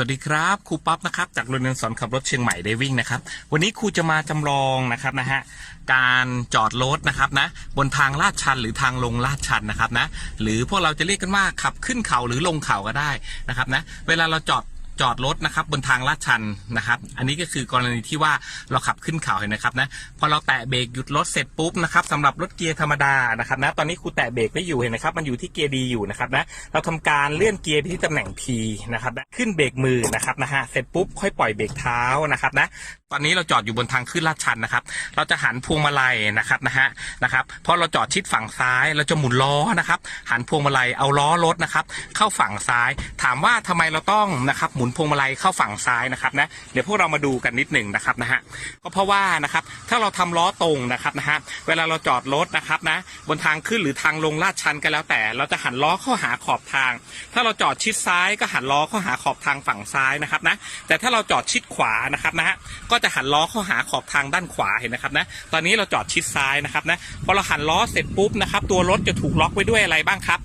สวัสดีครับครูปั๊บนะครับจากโรงเรียนสอนขับรถเชียงใหม่ได้วิ่งนะครับ วันนี้ครูจะมาจำลองนะครับนะฮะการจอดรถนะครับนะบนทางลาดชันหรือทางลงลาดชันนะครับนะหรือพวกเราจะเรียกกันว่าขับขึ้นเขาหรือลงเขาก็ได้นะครับนะเวลาเราจอด จอดรถนะครับบนทางลาดชันนะครับ อันนี้ก็คือกรณีที่ว่าเราขับขึ้นเขาเห็นนะครับนะพอเราแตะเบรกหยุดรถเสร็จปุ๊บนะครับสำหรับรถเกียร์ธรรมดานะครับนะตอนนี้ครูแตะเบรกไม่อยู่เห็นนะครับ มันอยู่ที่เกียร์ดีอยู่นะครับนะเราทำการเลื่อนเกียร์ไปที่ตำแหน่ง P นะครับนะขึ้นเบรกมือนะครับนะฮะเสร็จปุ๊บค่อยปล่อยเบรกเท้านะครับนะตอนนี้เราจอดอยู่บนทางขึ้นลาดชันนะครับ เราจะหันพวงมาลัยนะครับนะฮะนะครับพอเราจอดชิดฝั่งซ้ายเราจะหมุนล้อนะครับ หันพวงมาลัยเอาล้อรถนะครับ เข้าฝั่งซ้าย ถามว่าทำไมเราต้องนะครับหมุนพวงมาลัยเข้าฝั่งซ้ายนะครับนะเดี๋ยวพวกเรามาดูกันนิดหนึ่งนะครับนะฮะก็เพราะว่านะครับถ้าเราทำล้อตรงนะครับนะฮะเวลาเราจอดรถนะครับนะบนทางขึ้นหรือทางลงลาดชันก็แล้วแต่ เราจะหันล้อเข้าหาขอบทาง ถ้าเราจอดชิดซ้ายก็หันล้อเข้าหาขอบทางฝั่งซ้ายนะครับนะแต่ถ้าเราจอดชิดขวานะครับนะฮะก็จะหันล้อเข้าหาขอบทางด้านขวาเห็นนะครับนะตอนนี้เราจอดชิดซ้ายนะครับนะพอเราหันล้อเสร็จปุ๊บนะครับตัวรถจะถูกล็อกไว้ด้วยอะไรบ้างครับ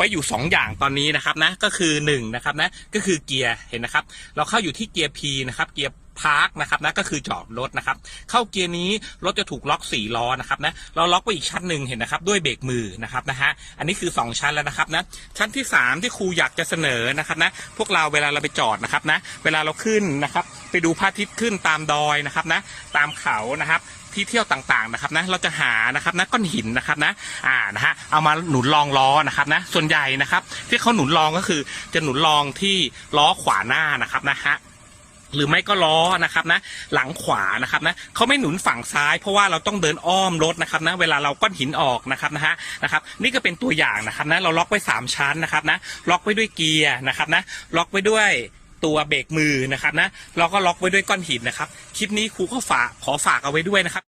ไว้อยู่ 2 อย่างตอนนี้นะครับนะก็คือ1นะครับนะก็คือเกียร์เห็นนะครับ เราเข้าอยู่ที่เกียร์ P นะครับเกียร์พาร์คนะครับนะก็คือจอดรถนะครับ เข้าเกียร์นี้รถจะถูกล็อก4ล้อนะครับนะเราล็อกไว้อีกชั้นหนึ่งเห็นนะครับ ด้วยเบรกมือนะครับนะฮะอันนี้คือ 2 ชั้นแล้วนะครับนะชั้นที่ 3 ที่ครูอยากจะเสนอนะครับนะพวกเราเวลาเราไปจอดนะครับนะเวลาเราขึ้นนะครับ ไปดูพระอาทิตย์ขึ้นตามดอยนะครับนะตามเขานะครับที่เที่ยวต่างๆนะครับนะเราจะหานะครับนะก้อนหินนะครับนะอ่านะฮะเอามาหนุนรองล้อนะครับนะส่วนใหญ่นะครับ ที่เขาหนุนรองก็คือจะหนุนรองที่ล้อขวาหน้านะครับนะฮะหรือไม่ก็ล้อนะครับนะหลังขวานะครับนะเขาไม่หนุนฝั่งซ้าย เพราะว่าเราต้องเดินอ้อมรถนะครับนะเวลาเราก้อนหินออกนะครับนะฮะนะครับนี่ก็เป็นตัวอย่างนะครับนะเราล็อกไว้สามชั้นนะครับนะล็อกไว้ด้วยเกียร์นะครับนะล็อกไว้ด้วย ตัวเบรกมือนะครับนะเราก็ล็อกไว้ด้วยก้อนหินนะครับ คลิปนี้ครูก็ฝากขอฝากเอาไว้ด้วยนะครับ